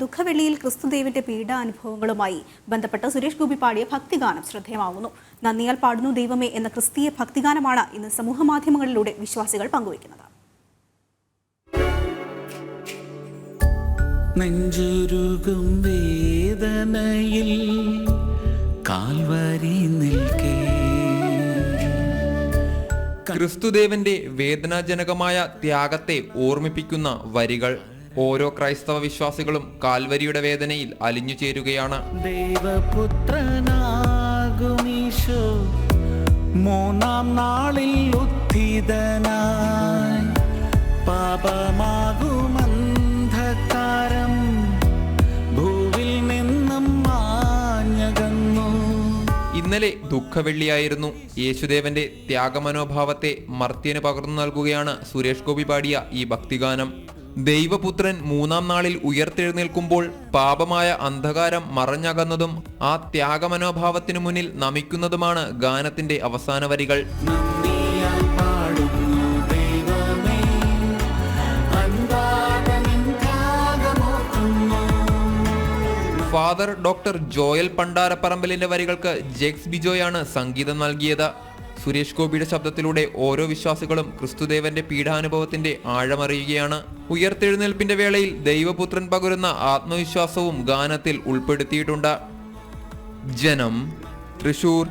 ദുഃഖവെള്ളിയിൽ ക്രിസ്തുദേവിന്റെ പീഡാനുഭവങ്ങളുമായി ബന്ധപ്പെട്ട് സുരേഷ് ഗോപി പാടിയ ഭക്തിഗാനം ശ്രദ്ധേയമാകുന്നു നന്ദിയാൽ പാടുന്നു ദൈവമേ എന്ന ക്രിസ്തീയ ഭക്തിഗാനമാണ് ഇന്ന് സമൂഹമാധ്യമങ്ങളിലൂടെ വിശ്വാസികൾ പങ്കുവയ്ക്കുന്നത്. ക്രിസ്തുദേവന്റെ വേദനാജനകമായ ത്യാഗത്തെ ഓർമ്മിപ്പിക്കുന്ന വരികൾ ഓരോ ക്രൈസ്തവ വിശ്വാസികളും കാൽവരിയുടെ വേദനയിൽ അലിഞ്ഞു ചേരുകയാണ്. ദൈവപുത്രനാകുമീശോ മൂന്നാം നാളിൽ ഉത്ഥിതനായി. പാപമാകും അന്ധകാരം ഭൂവിൽ നിന്നും മാഞ്ഞകന്നു. ഇന്നലെ ദുഃഖവെള്ളിയായിരുന്നു. യേശുദേവന്റെ ത്യാഗമനോഭാവത്തെ മർത്യന് പകർന്നു നൽകുകയാണ് സുരേഷ് ഗോപി പാടിയ ഈ ഭക്തിഗാനം. ദൈവപുത്രൻ മൂന്നാം നാളിൽ ഉയർത്തെഴുന്നേൽക്കുമ്പോൾ പാപമായ അന്ധകാരം മറഞ്ഞകന്നതും ആ ത്യാഗമനോഭാവത്തിനു മുന്നിൽ നമിക്കുന്നതുമാണ് ഗാനത്തിന്റെ അവസാന വരികൾ. ഫാദർ ഡോക്ടർ ജോയൽ പണ്ടാരപ്പറമ്പലിന്റെ വരികൾക്ക് ജെക്സ് ബിജോയാണ് സംഗീതം നൽകിയത്. സുരേഷ് ഗോപിയുടെ ശബ്ദത്തിലൂടെ ഓരോ വിശ്വാസികളും ക്രിസ്തുദേവന്റെ പീഡാനുഭവത്തിന്റെ ആഴമറിയുകയാണ്. ഉയർത്തെഴുന്നേൽപ്പിന്റെ വേളയിൽ ദൈവപുത്രൻ പകരുന്ന ആത്മവിശ്വാസവും ഗാനത്തിൽ ഉൾപ്പെടുത്തിയിട്ടുണ്ട്. ജനം തൃശൂർ.